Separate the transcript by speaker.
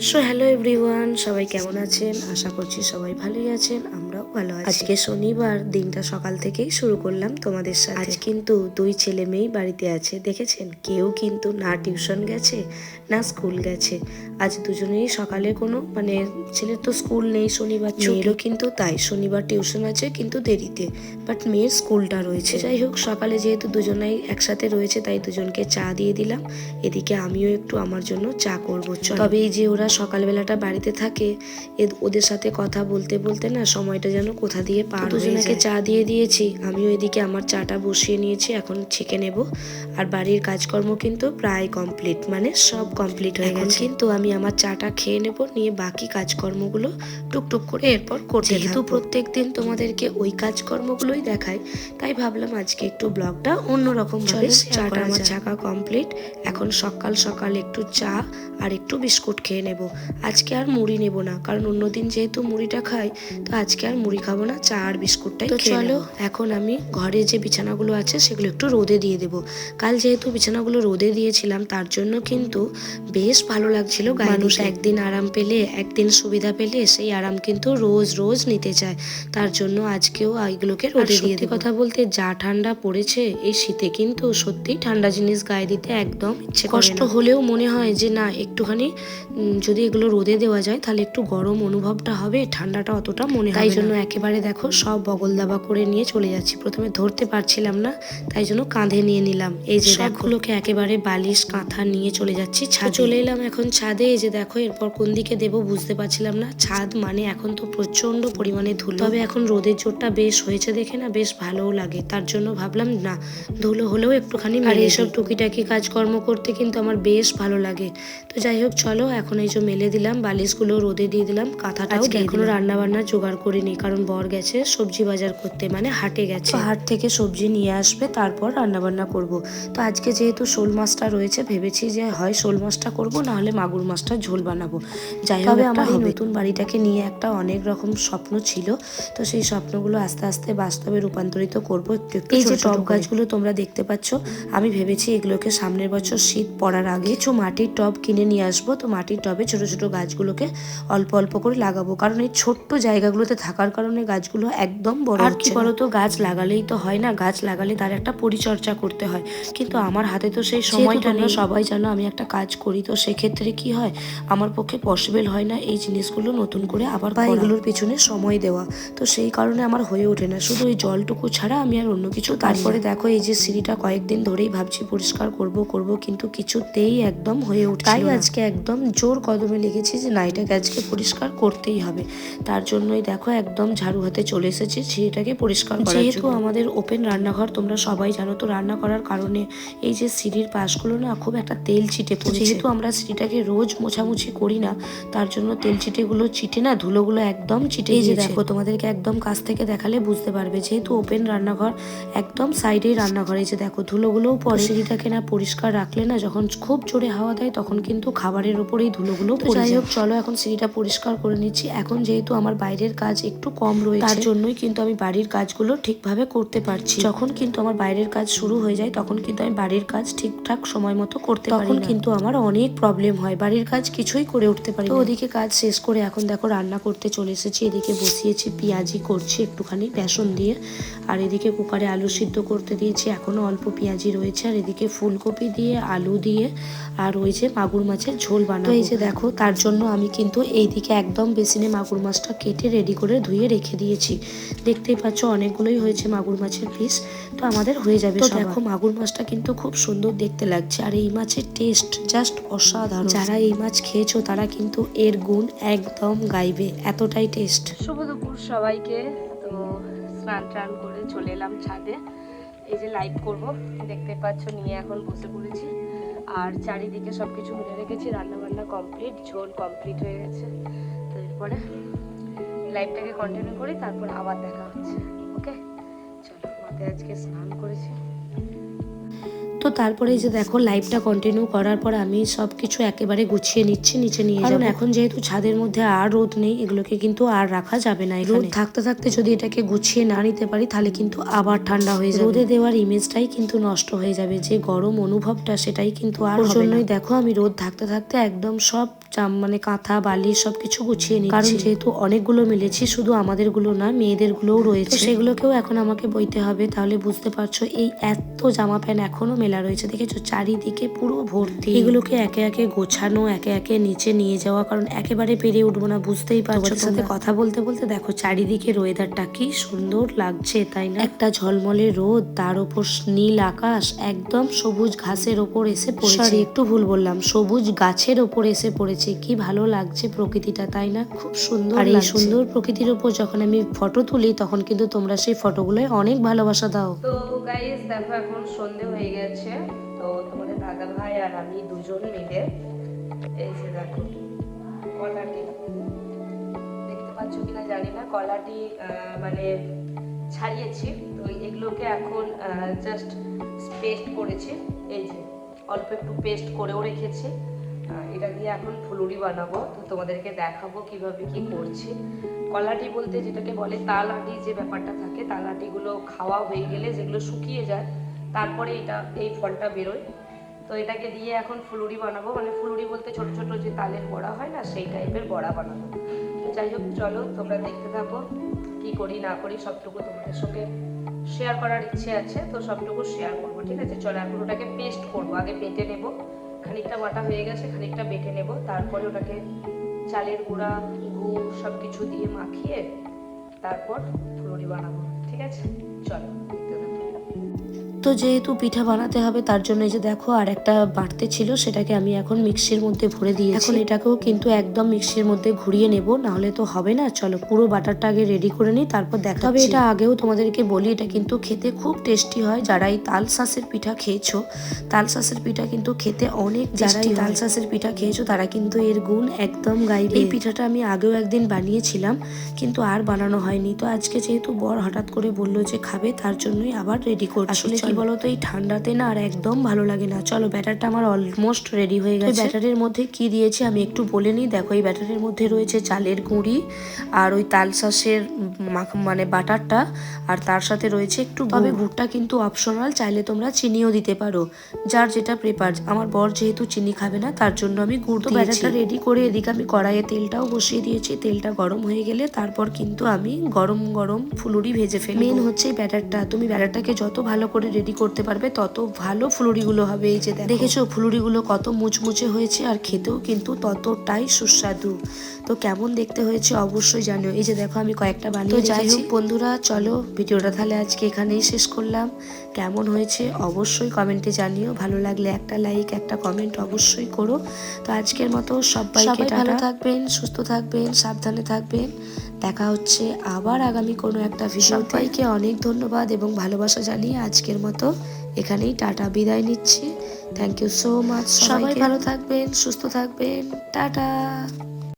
Speaker 1: So hello everyone সবাই কেমন আছেন? আশা করছি সবাই ভালোই আছেন, আমরাও ভালো আছি। আজকে শনিবার, দিনটা সকাল থেকেই শুরু করলাম তোমাদের সাথে। আজ কিন্তু দুই ছেলে মেয়েই বাড়িতে আছে, দেখেছেন? কেউ কিন্তু না টিউশন গেছে না স্কুল গেছে। আজ দুজনেই সকালে কোনো মানে ছেলের তো স্কুল নেই শনিবার মেয়েরও কিন্তু তাই শনিবার টিউশন আছে কিন্তু দেরিতে। বাট মেয়ের স্কুলটা রয়েছে। যাই হোক সকালে যেহেতু দুজনাই একসাথে রয়েছে তাই দুজনকে চা দিয়ে দিলাম। এদিকে আমিও একটু আমার জন্য চা করব। চলো। তবে এই যে ওরা সকালবেলাটা বাড়িতে থাকে এ- ওদের সাথে কথা বলতে বলতে না সময়টা যেন কোথা দিয়ে পার দুজনকে চা দিয়ে দিয়েছি। আমিও এদিকে আমার চাটা বসিয়ে নিয়েছি এখন ছেঁকে নেব। আর বাড়ির কাজকর্ম কিন্তু প্রায় কমপ্লিট মানে সব কমপ্লিট হয়ে গেছে। কিন্তু আমি আমার চাটা খেয়ে নেব নিয়ে বাকি কাজকর্মগুলো টুকটুক করে এরপর করতে যেহেতু প্রত্যেক দিন তোমাদেরকে ওই কাজকর্মগুলোই দেখাই তাই ভাবলাম আজকে একটু ব্লগটা অন্যরকম ভাবে চাটা আমার চাকা কমপ্লিট এখন সকাল সকাল একটু চা আর একটু বিস্কুট খেয়ে নেব। আজকে আর মুড়ি নেব না কারণ অন্যদিন যেহেতু মুড়িটা খাই তো আজকে আর মুড়ি খাব না চা আর বিস্কুটটাই তো চলো এখন আমি ঘরে যে বিছানাগুলো আছে সেগুলো একটু রোদে দিয়ে দেব। কাল যেহেতু বিছানাগুলো রোদে দিয়েছিলাম তার জন্য কিন্তু বেশ ভালো লাগছিল মানুষ একদিন আরাম পেলে একদিন সুবিধা পেলে সেই আরাম কিন্তু রোজ রোজ নিতে চায়। তার জন্য আজকেও এগুলোকে রোদে দিয়ে কথা বলতে যা ঠান্ডা পড়েছে এই শীতে কিন্তু সত্যি ঠান্ডা জিনিস গায়ে দিতে একদম ইচ্ছে কষ্ট হলেও মনে হয় যে না একটুখানি যদি এগুলো রোদে দেওয়া যায় তাহলে একটু গরম অনুভবটা হবে ঠান্ডাটা অতটা মনে হয় তাই জন্য একেবারে দেখো সব বগল দাবা করে নিয়ে চলে যাচ্ছি। প্রথমে ধরতে পারছিলাম না তাই জন্য কাঁধে নিয়ে নিলাম। এই যে সবগুলোকে একেবারে বালিশ কাঁথা নিয়ে চলে যাচ্ছি। চলে এলাম এখন ছাদে এই যে দেখো এরপর কোন দিকে দেবো বুঝতে পারছিলাম না। ছাদ মানে এখন তো প্রচণ্ড পরিমাণে ধুলো। তবে এখন রোদের জোরটা বেশ হয়েছে দেখে না বেশ ভালোও লাগে। তার জন্য ভাবলাম না ধুলো হলেও একটুখানি আর এইসব টুকিটাকি কাজকর্ম করতে কিন্তু আমার বেশ ভালো লাগে। তো যাই হোক চলো এখন এই যে মেলে দিলাম বালিশগুলো রোদে দিয়ে দিলাম কাঁথাটাও এখনও রান্না বান্না জোগাড় করিনি কারণ বর গেছে সবজি বাজার করতে মানে হাটে গেছে। হাট থেকে সবজি নিয়ে আসবে তারপর রান্না বান্না করব। তো আজকে যেহেতু শোল মাছটা রয়েছে ভেবেছি যে হয় শোল মাছটা করব নাহলে মাগুর মাছটা ঝোল বানাবো। যাই হোক আমার এই নতুন বাড়িটাকে নিয়ে একটা অনেক রকম স্বপ্ন ছিল। তো সেই স্বপ্নগুলো আস্তে আস্তে বাস্তবে রূপান্তরিত করব। একটু একটু এই যে টব গাছগুলো তোমরা দেখতে পাচ্ছ আমি ভেবেছি এগুলোকে সামনের বছর শীত পড়ার আগে কিছু মাটির টব কিনে নিয়ে আসব। তো মাটির টবে ছোট ছোট গাছগুলোকে অল্প অল্প করে লাগাবো। কারণ এই ছোট্ট জায়গাগুলোতে থাকার কারণে গাছগুলো একদম বড় আর কি বলতো গাছ লাগালেই তো হয় না। গাছ লাগালে তার একটা পরিচর্যা করতে হয়। কিন্তু আমার হাতে তো সেই সময়টা নেই। সবাই জানো আমি একটা কাজ করি তো সেক্ষেত্রে কি হয়? আমার পক্ষে পসিবল হয় না এই জিনিসগুলো নতুন করে আবার বা এগুলোর পিছনে সময় দেওয়া। তো সেই কারণে আমার হয়ে ওঠে না। শুধু ওই জলটুকু ছাড়া আমি আর অন্য কিছু তারপরে দেখো এই যে সিঁড়িটা কয়েকদিন ধরেই ভাবছি পরিষ্কার করব করব কিন্তু কিছুতেই একদম হয়ে উঠছে তাই আজকে একদম জোর কদমে লেগেছি যে না এটাকে আজকে পরিষ্কার করতেই হবে। তার জন্যই দেখো একদম ঝাড়ু হাতে চলে এসেছি সিঁড়িটাকে পরিষ্কার যেহেতু আমাদের ওপেন রান্নাঘর তোমরা সবাই জানো তো রান্না করার কারণে এই যে সিঁড়ির পাশগুলো না খুব একটা তেল চিটে পড়ে যেহেতু আমরা সিঁড়িটাকে রোজ মোছামুছি করি না তার জন্য তেল চিটেগুলো চিটে না ধুলোগুলো একদম চিটে যে দেখো তোমাদেরকে একদম কাছ থেকে দেখালে বুঝতে পারবে যেহেতু ওপেন রান্নাঘর একদম সাইডেই রান্নাঘর। যে দেখো ধুলোগুলোও পড়ে সিঁড়িটাকে না পরিষ্কার রাখলে না যখন খুব জোরে হাওয়া দেয় তখন কিন্তু খাবারের ওপরেই ধুলোগুলো যাই হোক চলো এখন সিঁড়িটা পরিষ্কার করে নিচ্ছি। এখন যেহেতু আমার বাইরের কাজ একটু কম রয়েছে তার জন্যই কিন্তু আমি বাড়ির কাজগুলো ঠিকভাবে করতে পারছি। যখন কিন্তু আমার বাইরের কাজ শুরু হয়ে যায় তখন কিন্তু আমি বাড়ির কাজ ঠিকঠাক সময় মতো করতে পারি তখন কিন্তু আমার অনেক প্রবলেম হয়। বাড়ির কাজ কিছুই করে উঠতে পারি তো ওদিকে কাজ শেষ করে এখন দেখো রান্না করতে চলে এসেছি। এদিকে বসিয়েছি পেঁয়াজি করছি একটুখানি বেসন দিয়ে। আর এদিকে কুকারে আলু সিদ্ধ করতে দিয়েছি। এখনও অল্প পেঁয়াজি রয়েছে। আর এদিকে ফুলকপি দিয়ে আলু দিয়ে আর ওই যে মাগুর মাছের ঝোল বানাবো। এই যে দেখো তার জন্য আমি কিন্তু এইদিকে একদম বেসিনে মাগুর মাছটা কেটে রেডি করে ধুয়ে রেখে দিয়েছি। দেখতেই পাচ্ছ অনেকগুলোই হয়েছে মাগুর মাছের পিস তো আমাদের হয়ে যাবে তো দেখো মাগুর মাছটা কিন্তু খুব সুন্দর দেখতে লাগছে। আর এই মাছের টেস্ট জাস্ট অসাধারণ। যারা এই মাছ খেয়েছো, তারা কিন্তু এর গুণ একদম গাইবে। এতটাই টেস্ট শুভ দুপুর সবাইকে। তো স্নান টান করে চলে এলাম ছাদে। এই যে লাইভ করব, দেখতে পাচ্ছ নিয়ে এখন বসে পড়েছি। আর চারিদিকে সব কিছু মিলে রেখেছি রান্না বান্না কমপ্লিট ঝোল কমপ্লিট হয়ে গেছে। তো এরপরে লাইভটাকে কন্টিনিউ করি, তারপর আবার দেখা হচ্ছে। ওকে চলো মাথায় আজকে স্নান করেছি। তো তারপরে যে দেখো লাইভটা কন্টিনিউ করার পর আমি সব কিছু একেবারে গুছিয়ে নিচ্ছি নিচে নিয়ে কারণ এখন যেহেতু ছাদের মধ্যে আর রোদ নেই এগুলোকে কিন্তু আর রাখা যাবে না রোদ থাকতে থাকতে যদি এটাকে গুছিয়ে না নিতে পারি তাহলে কিন্তু আবার ঠান্ডা হয়ে যাবে। রোদে দেওয়ার ইমেজটাই কিন্তু নষ্ট হয়ে যাবে যে গরম অনুভবটা সেটাই কিন্তু আর জন্যই দেখো আমি রোদ থাকতে থাকতে একদম সব জাম মানে কাঁথা বালি সবকিছু গুছিয়ে নিই কারণ যেহেতু অনেকগুলো মিলেছি শুধু আমাদেরগুলো না মেয়েদের গুলোও রয়েছে সেগুলোকেও এখন আমাকে বইতে হবে তাহলে বুঝতে পারছ এই এত জামা প্যান্ট এখনও মেলা রয়েছে দেখেছ? চারিদিকে পুরো ভর্তি। এগুলোকে একে একে গোছানো একে একে নিচে নিয়ে যাওয়া কারণ একেবারে পেরে উঠবো না বুঝতেই পারছ সাথে কথা বলতে বলতে দেখো চারিদিকে ওয়েদারটা কি সুন্দর লাগছে তাই না? একটা ঝলমলে রোদ তার উপর নীল আকাশ একদম সবুজ ঘাসের ওপর এসে পড়েছে। একটু ভুল বললাম সবুজ গাছের ওপর এসে পড়েছে কি ভালো লাগছে প্রকৃতিটা তাই না? খুব সুন্দর আর এই সুন্দর প্রকৃতির ওপর যখন আমি ফটো তুলি তখন কিন্তু তোমরা সেই ফটোগুলোয় অনেক ভালোবাসা দাও।
Speaker 2: তো গাইস দেখো এখন সন্ধে হয়ে গেছে। তো তোমাদের দাদা ভাই আর আমি দুজন মিলে, এই যে দেখো, কলাটি। দেখতে পাচ্ছ কিনা জানি না, কলাটি মানে ছাড়িয়েছি। তো এগুলোকে এখন জাস্ট পেস্ট করেছি। এই যে, অল্প একটু পেস্ট করেও রেখেছি। এটা দিয়ে এখন ফুলুরি বানাবো। তো তোমাদেরকে দেখাবো কীভাবে কি করছি। কলাটি বলতে যেটাকে বলে তাল আটি যে ব্যাপারটা থাকে তাল আটিগুলো খাওয়া হয়ে গেলে যেগুলো শুকিয়ে যায় তারপরে এটা, এই ফলটা বেরোয়। তো এটাকে দিয়ে এখন ফুলুরি বানাবো। মানে ফুলুরি বলতে ছোট ছোট যে তালের বড়া হয় না, সেই টাইপের বড়া বানাবো। তো যাই হোক, চলো তোমরা দেখতে থাকো কি করি না করি, সবটুকু তোমাদের সঙ্গে শেয়ার করার ইচ্ছে আছে, তো সবটুকু শেয়ার করব, ঠিক আছে? চলো এখন ওটাকে পেস্ট করব। আগে বেটে নেব। খানিকটা বাটা হয়ে গেছে, খানিকটা বেটে নেব। তারপরে ওটাকে চালের গুঁড়া, গুড় সব কিছু দিয়ে মাখিয়ে তারপর ফুলুরি বানাবো, ঠিক আছে? চলো।
Speaker 1: তো যেহেতু পিঠা বানাতে হবে তার জন্য এই যে দেখো আর একটা বাড়তে ছিল সেটাকে আমি এখন মিক্সির মধ্যে ভরে দিয়েছি। এখন এটাকেও কিন্তু একদম মিক্সির মধ্যে ঘুরিয়ে নেব না হলে তো হবে না। চলো পুরো বাটারটা আগে রেডি করে নিই তারপর দেখা তবে এটা আগেও তোমাদেরকে বলি এটা কিন্তু খেতে খুব টেস্টি হয়। যারা এই তাল শাঁসের পিঠা খেয়েছো তাল শাঁসের পিঠা কিন্তু খেতে অনেক যারা এই তাল শাঁসের পিঠা খেয়েছো তারা কিন্তু এর গুণ একদম গাইবে। এই পিঠাটা আমি আগেও একদিন বানিয়েছিলাম কিন্তু আর বানানো হয়নি। তো আজকে যেহেতু বর হঠাৎ করে বলল যে খাবে তার জন্যই আবার রেডি করছি। আসলে বলতো এই ঠান্ডাতে না আর একদম ভালো লাগে না। চলো ব্যাটারটা আমার অলমোস্ট রেডি হয়ে গেছে। ব্যাটারের মধ্যে কি দিয়েছি আমি একটু বলে নিই? দেখো এই ব্যাটারের মধ্যে রয়েছে চালের গুঁড়ি আর ওই তাল শাঁসের মাখ- মানে বাটারটা। আর তার সাথে রয়েছে একটু তবে গুড়টা কিন্তু অপশনাল চাইলে তোমরা চিনিও দিতে পারো যার যেটা প্রেপার আমার বর যেহেতু চিনি খাবে না তার জন্য আমি গুড় তো ব্যাটারটা রেডি করে এদিকে আমি কড়াইয়ে তেলটাও বসিয়ে দিয়েছি। তেলটা গরম হয়ে গেলে তারপর কিন্তু আমি গরম গরম ফুলুরি ভেজে ফেলি মেন হচ্ছে ব্যাটারটা। তুমি ব্যাটারটাকে যত ভালো করে রেডি করতে পারবে তত ভালো ফুলুরিগুলো হবে এই যে দেখেছ ফুলুরিগুলো কত মুচমুচে হয়েছে আর খেতেও কিন্তু ততটাই সুস্বাদু। তো কেমন দেখতে হয়েছে অবশ্যই জানিও। এই যে দেখো আমি কয়েকটা বানিয়ে যাই হোক বন্ধুরা চলো ভিডিওটা তাহলে আজকে এখানেই শেষ করলাম। কেমন হয়েছে অবশ্যই কমেন্টে জানিও। ভালো লাগলে একটা লাইক একটা কমেন্ট অবশ্যই করো। তো আজকের মতো সবাইকে ভালো থাকবেন সুস্থ থাকবেন সাবধানে থাকবেন। দেখা হচ্ছে আবার আগামী কোনো একটা ভিডিও সবাইকে অনেক ধন্যবাদ এবং ভালোবাসা জানিয়ে আজকের মতো এখানেই টাটা বিদায় নিচ্ছি। থ্যাংক ইউ সো মাচ সবাই ভালো থাকবেন সুস্থ থাকবেন। টাটা।